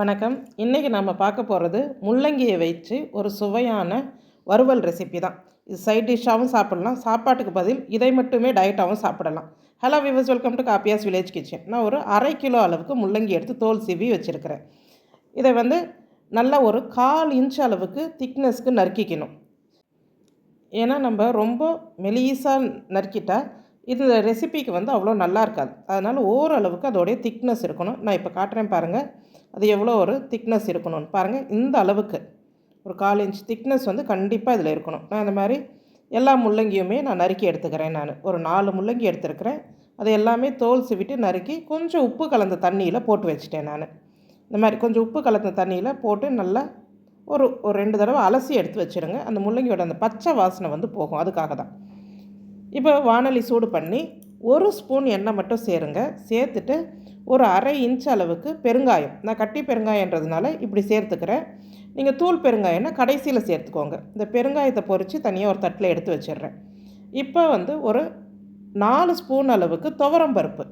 வணக்கம். இன்றைக்கி நம்ம பார்க்க போகிறது முள்ளங்கியை வச்சு ஒரு சுவையான வறுவல் ரெசிபி தான். இது சைட் டிஷ்ஷாகவும் சாப்பிடலாம். சாப்பாட்டுக்கு பதில் இதை மட்டுமே டயட்டாகவும் சாப்பிடலாம். Hello viewers welcome to Kappiyas village kitchen நான் ஒரு அரை கிலோ அளவுக்கு முள்ளங்கி எடுத்து தோல் சீவி வச்சுருக்கிறேன். இதை வந்து நல்லா ஒரு கால் இன்ச் அளவுக்கு திக்னஸ்க்கு நறுக்கிக்கணும். ஏன்னா நம்ம ரொம்ப மெலிசாக நறுக்கிட்டால் இந்த ரெசிபிக்கு வந்து அவ்வளோ நல்லா இருக்காது. அதனால் ஓரளவுக்கு அதோடைய திக்னஸ் இருக்கணும். நான் இப்போ காட்டுறேன் பாருங்கள் அது எவ்வளோ ஒரு திக்னஸ் இருக்கணும்னு பாருங்கள் இந்த அளவுக்கு. ஒரு கால் இன்ச் திக்னஸ் வந்து கண்டிப்பாக இதில் இருக்கணும். நான் இந்த மாதிரி எல்லா முள்ளங்கியுமே நான் நறுக்கி எடுத்துக்கிறேன் நான். ஒரு நாலு முள்ளங்கி எடுத்துருக்கிறேன். அது எல்லாமே தோல் சிவிட்டு நறுக்கி கொஞ்சம் உப்பு கலந்த தண்ணியில் போட்டு வச்சுட்டேன் நான். இந்த மாதிரி கொஞ்சம் உப்பு கலந்த தண்ணியில் போட்டு நல்லா ஒரு ஒரு ரெண்டு தடவை அலசி எடுத்து வச்சுருங்க. அந்த முள்ளங்கியோட அந்த பச்சை வாசனை வந்து போகும். அதுக்காக தான். இப்போ வானொலி சூடு பண்ணி ஒரு ஸ்பூன் எண்ணெய் மட்டும் சேருங்க. சேர்த்துட்டு ஒரு அரை இன்ச் அளவுக்கு பெருங்காயம். நான் கட்டி பெருங்காயன்றதுனால இப்படி சேர்த்துக்கிறேன். நீங்கள் தூள் பெருங்காயம்னா கடைசியில் சேர்த்துக்கோங்க. இந்த பெருங்காயத்தை பொறித்து தனியாக ஒரு தட்டில் எடுத்து வச்சிடுறேன். இப்போ வந்து ஒரு நாலு ஸ்பூன் அளவுக்கு துவரம் பருப்பு.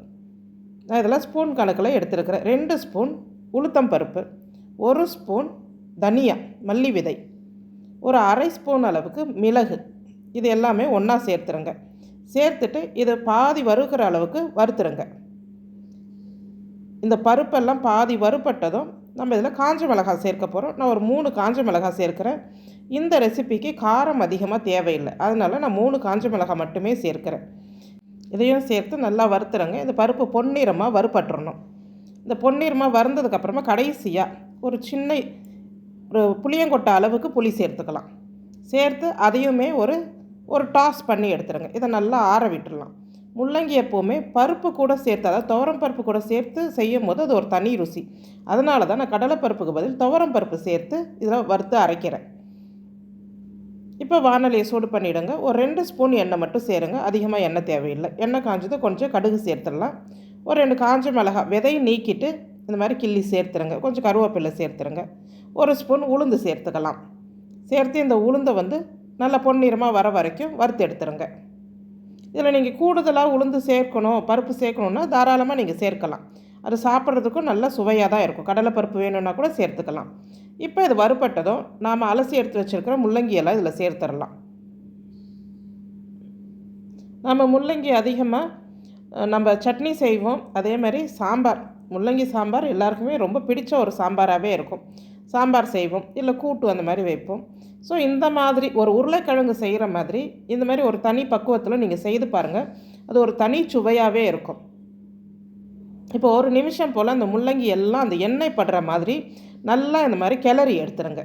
நான் இதெல்லாம் ஸ்பூன் கணக்கில் எடுத்துருக்கிறேன். ரெண்டு ஸ்பூன் உளுத்தம் பருப்பு. ஒரு ஸ்பூன் தனியா மல்லி விதை. ஒரு அரை ஸ்பூன் அளவுக்கு மிளகு. இது எல்லாமே ஒன்றா சேர்த்துருங்க. சேர்த்துட்டு இதை பாதி வறுக்கிற அளவுக்கு வறுத்துருங்க. இந்த பருப்பெல்லாம் பாதி வறுப்பட்டதும் நம்ம இதில் காஞ்ச மிளகாய் சேர்க்க போகிறோம். நான் ஒரு மூணு காஞ்ச மிளகாய் சேர்க்குறேன். இந்த ரெசிபிக்கு காரம் அதிகமாக தேவையில்லை. அதனால் நான் மூணு காஞ்ச மிளகாய் மட்டுமே சேர்க்குறேன். இதையும் சேர்த்து நல்லா வறுத்துறங்க இந்த பருப்பு பொன்னிறமாக வறுப்பட்டுறணும் இந்த பொன்னிறமாக வறுந்ததுக்கப்புறமா கடைசியாக ஒரு சின்ன ஒரு புளியங்கொட்டை அளவுக்கு புளி சேர்த்துக்கலாம். சேர்த்து அதையுமே ஒரு ஒரு டாஸ் பண்ணி எடுத்துருங்க. இதை நல்லா ஆற விட்டுடலாம் முள்ளங்கி எப்போவுமே பருப்பு கூட சேர்த்து அதாவது துவரம் பருப்பு கூட சேர்த்து செய்யும் போது அது ஒரு தனி ருசி. அதனால தான் நான் கடலைப்பருப்புக்கு பதில் துவரம் பருப்பு சேர்த்து இதில் வறுத்து அரைக்கிறேன். இப்போ வானலியை சூடு பண்ணிவிடுங்க ஒரு ரெண்டு ஸ்பூன் எண்ணெய் மட்டும் சேருங்க. அதிகமாக எண்ணெய் தேவையில்லை. எண்ணெய் காஞ்சது கொஞ்சம் கடுகு சேர்த்துடலாம். ஒரு ரெண்டு காஞ்ச மிளகா விதையை நீக்கிட்டு இந்த மாதிரி கிள்ளி சேர்த்துருங்க. கொஞ்சம் கருவேப்பிலை சேர்த்துருங்க. ஒரு ஸ்பூன் உளுந்து சேர்த்துக்கலாம். சேர்த்து இந்த உளுந்தை வந்து நல்லா பொன்னிறமாக வர வரைக்கும் வறுத்து எடுத்துருங்க. இதில் நீங்கள் கூடுதலாக உளுந்து சேர்க்கணும் பருப்பு சேர்க்கணுன்னா தாராளமாக நீங்கள் சேர்க்கலாம். அது சாப்பிட்றதுக்கும் நல்ல சுவையாக தான் இருக்கும். கடலை பருப்பு வேணும்னா கூட சேர்த்துக்கலாம். இப்போ இது வறுப்பட்டதும் நாம் அலசி எடுத்து வச்சுருக்கிற முள்ளங்கியெல்லாம் இதில் சேர்த்துடலாம். நம்ம முள்ளங்கி அதிகமாக நம்ம சட்னி செய்வோம். அதே மாதிரி சாம்பார். முள்ளங்கி சாம்பார் எல்லாருக்குமே ரொம்ப பிடிச்ச ஒரு சாம்பாராகவே இருக்கும். சாம்பார் செய்வோம் இல்லை கூட்டு அந்த மாதிரி வைப்போம். ஸோ இந்த மாதிரி ஒரு உருளைக்கிழங்கு செய்கிற மாதிரி இந்த மாதிரி ஒரு தனி பக்குவத்தில் நீங்கள் செய்து பாருங்கள் அது ஒரு தனி சுவையாகவே இருக்கும். இப்போ ஒரு நிமிஷம் போல் அந்த முள்ளங்கி எல்லாம் அந்த எண்ணெய் படுற மாதிரி நல்லா இந்த மாதிரி கிளறி எடுத்துருங்க.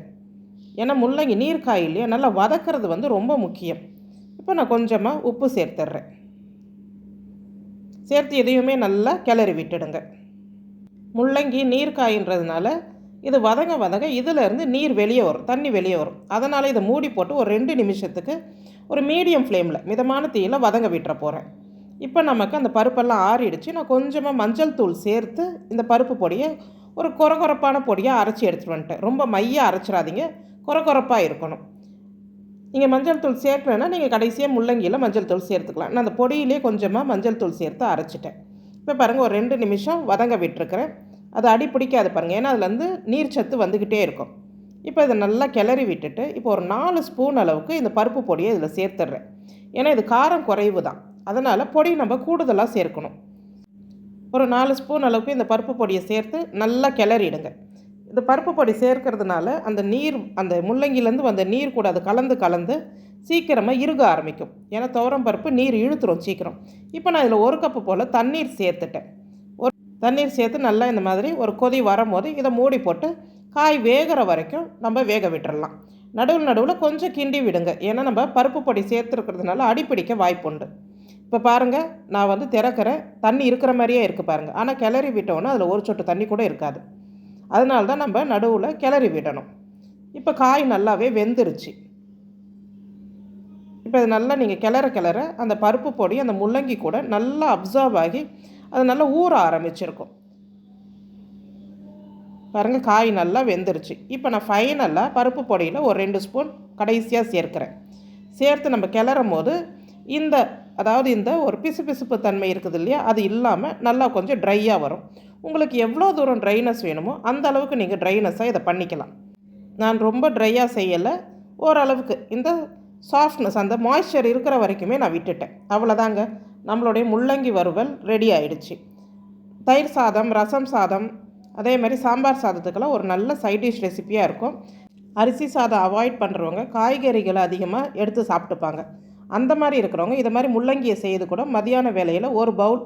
ஏன்னா முள்ளங்கி நீர்க்காய் இல்லையா? நல்லா வதக்கிறது வந்து ரொம்ப முக்கியம். இப்போ நான் கொஞ்சமாக உப்பு சேர்த்துட்றேன் சேர்த்து எதையுமே நல்லா கிளறி விட்டுடுங்க. முள்ளங்கி நீர்க்காயின்றதுனால இது வதங்க வதங்க இதிலேருந்து நீர் வெளியே வரும் தண்ணி வெளியே வரும். அதனால் இதை மூடி போட்டு ஒரு ரெண்டு நிமிஷத்துக்கு ஒரு மீடியம் ஃப்ளேமில் மிதமான தீயில் வதங்க விட்டுற போகிறேன் இப்போ நமக்கு அந்த பருப்பெல்லாம் ஆறிடுச்சு. நான் கொஞ்சமாக மஞ்சள் தூள் சேர்த்து இந்த பருப்பு பொடியை ஒரு குறகுறப்பான பொடியாக அரைச்சி எடுத்துகிட்டு வந்துட்டேன். ரொம்ப மையாக அரைச்சிடாதீங்க. குறகுறப்பாக இருக்கணும். நீங்கள் மஞ்சள் தூள் சேர்க்கலைன்னா நீங்கள் கடைசியாக முள்ளங்கியில் மஞ்சள் தூள் சேர்த்துக்கலாம். நான் அந்த பொடியிலே கொஞ்சமாக மஞ்சள் தூள் சேர்த்து அரைச்சிட்டேன். இப்போ பாருங்கள் ஒரு ரெண்டு நிமிஷம் வதங்க விட்டுருக்குறேன். அது அடி பிடிக்காது பாருங்கள் ஏன்னா அதுலேருந்து நீர் சத்து வந்துக்கிட்டே இருக்கும். இப்போ இதை நல்லா கிளறி விட்டுட்டு இப்போ ஒரு நாலு ஸ்பூன் அளவுக்கு இந்த பருப்பு பொடியை இதில் சேர்த்துட்றேன். ஏன்னா இது காரம் குறைவு தான். அதனால் பொடி நம்ம கூடுதலாக சேர்க்கணும். ஒரு நாலு ஸ்பூன் அளவுக்கு இந்த பருப்பு பொடியை சேர்த்து நல்லா கிளறிடுங்க. இந்த பருப்பு பொடி சேர்க்கறதுனால அந்த நீர் அந்த முள்ளங்கிலேருந்து வந்த நீர் கூட அது கலந்து கலந்து சீக்கிரமாக இறுக ஆரம்பிக்கும். ஏன்னா துவரம் பருப்பு நீர் இழுத்துரும் சீக்கிரம். இப்போ நான் இதில் ஒரு கப்பு போல் தண்ணீர் சேர்த்துட்டேன். தண்ணீர் சேர்த்து நல்லா இந்த மாதிரி ஒரு கொதி வரும்போது இதை மூடி போட்டு காய் வேகிற வரைக்கும் நம்ம வேக விட்டுறலாம். நடுவில் நடுவில் கொஞ்சம் கிண்டி விடுங்க. ஏன்னா நம்ம பருப்பு பொடி சேர்த்துருக்கிறதுனால அடிப்பிடிக்க வாய்ப்புண்டு. இப்போ பாருங்கள் நான் வந்து திறக்கிறேன். தண்ணி இருக்கிற மாதிரியே இருக்குது பாருங்கள் ஆனால் கிளறி விட்டோன்னா அதில் ஒரு சொட்டு தண்ணி கூட இருக்காது. அதனால தான் நம்ம நடுவில் கிளறி விடணும். இப்போ காய் நல்லாவே வெந்துருச்சு. இப்போ இது நல்லா நீங்கள் கிளற கிளற அந்த பருப்பு பொடி அந்த முள்ளங்கி கூட நல்லா அப்சர்வ் ஆகி அது நல்லா ஊற ஆரம்பிச்சிருக்கும். பாருங்கள் காய் நல்லா வெந்துருச்சு. இப்போ நான் ஃபைனலாக பருப்பு பொடியில் ஒரு ரெண்டு ஸ்பூன் கடைசியாக சேர்க்குறேன். சேர்த்து நம்ம கிளறும் போது இந்த அதாவது இந்த ஒரு பிசுபிசுப்பு தன்மை இருக்குது இல்லையா அது இல்லாமல் நல்லா கொஞ்சம் ட்ரையாக வரும். உங்களுக்கு எவ்வளோ தூரம் ட்ரைனஸ் வேணுமோ அந்த அளவுக்கு நீங்கள் ட்ரைனஸாக இதை பண்ணிக்கலாம். நான் ரொம்ப ட்ரையாக செய்யலை. ஓரளவுக்கு இந்த சாஃப்ட்னஸ் அந்த மாய்ஸ்சர் இருக்கிற வரைக்குமே நான் விட்டுட்டேன். அவ்வளோதாங்க நம்மளுடைய முள்ளங்கி வறுவல் ரெடி ஆயிடுச்சு. தயிர் சாதம் ரசம் சாதம் அதே மாதிரி சாம்பார் சாதத்துக்கெல்லாம் ஒரு நல்ல சைட் டிஷ் ரெசிப்பியாக இருக்கும். அரிசி சாதம் அவாய்ட் பண்ணுறவங்க காய்கறிகளை அதிகமாக எடுத்து சாப்பிட்டுப்பாங்க. அந்த மாதிரி இருக்கிறவங்க இதை மாதிரி முள்ளங்கியை செய்து கூட மதியான வேலையில் ஒரு பவுல்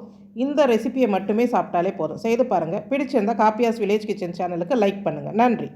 இந்த ரெசிபியை மட்டுமே சாப்பிட்டாலே போதும். செய்து பாருங்கள் பிடிச்சிருந்தால் காப்பியாஸ் வில்லேஜ் கிச்சன் சேனலுக்கு லைக் பண்ணுங்கள் நன்றி.